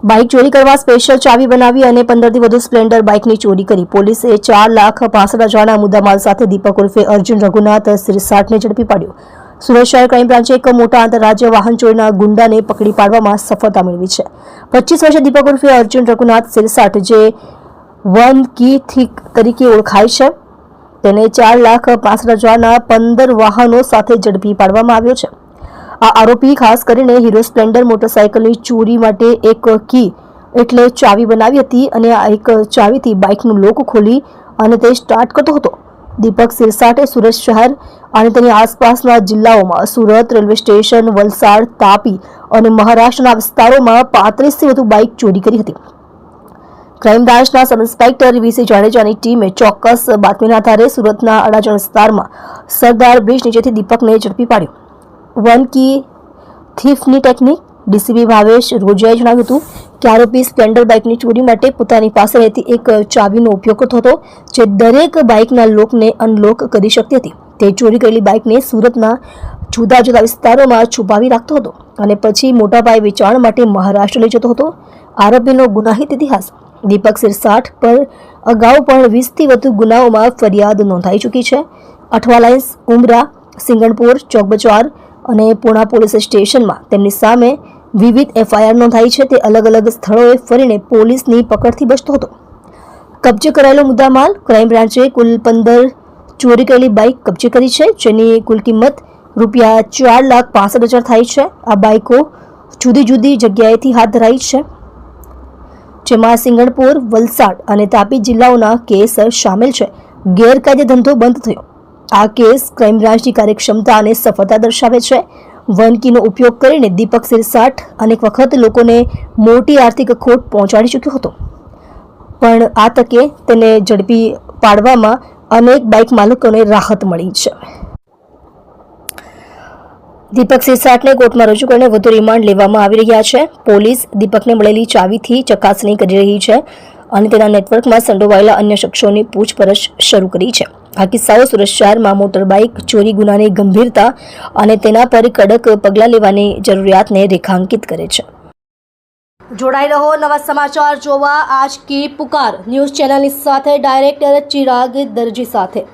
Bike ચોરી કરવા special ચાવી બનાવી અને પંદરથી વધુ સ્પ્લેન્ડર બાઇકની ચોરી કરી. પોલીસે ચાર લાખ પાસઠ હજારના મુદ્દામાલ સાથે દીપક ઉર્ફે અર્જુન રઘુનાથ સિરસાટને ઝડપી પાડ્યો. સુરત શહેર ક્રાઇમ બ્રાન્ચે એક મોટા આંતરરાજ્ય વાહન ચોરીના ગુંડાને પકડી પાડવામાં સફળતા મેળવી છે. પચીસ વર્ષે દીપક ઉર્ફે અર્જુન રઘુનાથ સિરસાટ જે વન કી થીક તરીકે ઓળખાય છે, તેને ચાર લાખ પાસઠ હજારના પંદર વાહનો સાથે ઝડપી પાડવામાં આવ્યો છે. આ આરોપી ખાસ કરીને હીરો સ્પ્લેન્ડર મોટરસાયકલની ચોરી માટે એક કી એટલે ચાવી બનાવી હતી અને આ એક ચાવીથી બાઇકનું લોક ખોલી અને તે સ્ટાર્ટ કરતો હતો. દીપક સિરસાટે સુરત શહેર અને તેની આસપાસના જિલ્લાઓમાં સુરત રેલવે સ્ટેશન, વલસાડ, તાપી અને મહારાષ્ટ્રના વિસ્તારોમાં પાંત્રીસથી વધુ બાઇક ચોરી કરી હતી. ક્રાઇમ બ્રાન્ચના સબ ઇન્સ્પેક્ટર વીસી જાડેજાની ટીમે ચોક્કસ બાતમીના આધારે સુરતના અડાજણ વિસ્તારમાં સરદાર બ્રિજ નીચેથી દીપકને ઝડપી પાડ્યો. વન કી થીફની ટેકનિક. ડીસીપી ભાવેશ રોજિયાએ જણાવ્યું હતું કે આરોપી સ્પ્લેન્ડર બાઇકની ચોરી માટે પોતાની પાસે રહેતી એક ચાવીનો ઉપયોગ કરતો હતો, જે દરેક બાઇકના લોકને અનલોક કરી શકતી હતી. તે ચોરી કરેલી બાઇકને સુરતના જુદા જુદા વિસ્તારોમાં છુપાવી રાખતો હતો અને પછી મોટા પાયે વેચાણ માટે મહારાષ્ટ્ર લઈ જતો હતો. આરોપીનો ગુનાહિત ઇતિહાસ. દીપક સિરસાઠ પર અગાઉ પણ વીસથી વધુ ગુનાઓમાં ફરિયાદ નોંધાઈ ચૂકી છે. અઠવા લાઇન્સ ઉમરા, સિંગણપુર ચોક બજાર અને પુણા પોલીસ સ્ટેશનમાં તેમની સામે વિવિધ એફઆઈઆર નોંધાઈ છે. તે અલગ અલગ સ્થળોએ ફરીને પોલીસની પકડથી બચતો હતો. કબજે કરાયેલો મુદ્દામાલ ક્રાઇમ બ્રાન્ચે કુલ પંદર ચોરી કરેલી બાઇક કબજે કરી છે, જેની કુલ કિંમત રૂપિયા ચાર લાખ પાસઠ હજાર થાય છે. આ બાઇકો જુદી જુદી જગ્યાએથી હાથ ધરાઈ છે. જેમાં સિંગણપુર, વલસાડ અને તાપી જિલ્લાઓના કેસ સામેલ છે. ગેરકાયદે ધંધો બંધ થયો. આ કેસ ક્રાઇમ બ્રાન્ચની કાર્યક્ષમતા અને સફળતા દર્શાવે છે. વનકીનો ઉપયોગ કરીને દીપક સિરસાઠ અનેક વખત લોકોને મોટી આર્થિક ખોટ પહોંચાડી ચૂક્યો હતો. પણ આ તકે તેને ઝડપી પાડવામાં અનેક બાઇક માલિકોને રાહત મળી છે. દીપક સિરસાટને કોર્ટમાં રજૂ કરીને વધુ રિમાન્ડ લેવામાં આવી રહ્યા છે. પોલીસ દીપકને મળેલી ચાવીથી ચકાસણી કરી રહી છે અને તેના નેટવર્કમાં સંડોવાયેલા અન્ય શખ્સોની પૂછપરછ શરૂ કરી છે. કિસ્સાઓ સુરત શહેરમાં મોટર બાઇક ચોરી ગુનાની ગંભીરતા અને તેના પર કડક પગલાં લેવાની જરૂરિયાતને રેખાંકિત કરે છે. જોડાઈ રહો નવા સમાચાર જોવા. આજ કી પુકાર ન્યૂઝ ચેનલની સાથે ડાયરેક્ટર ચિરાગ દરજી સાથે.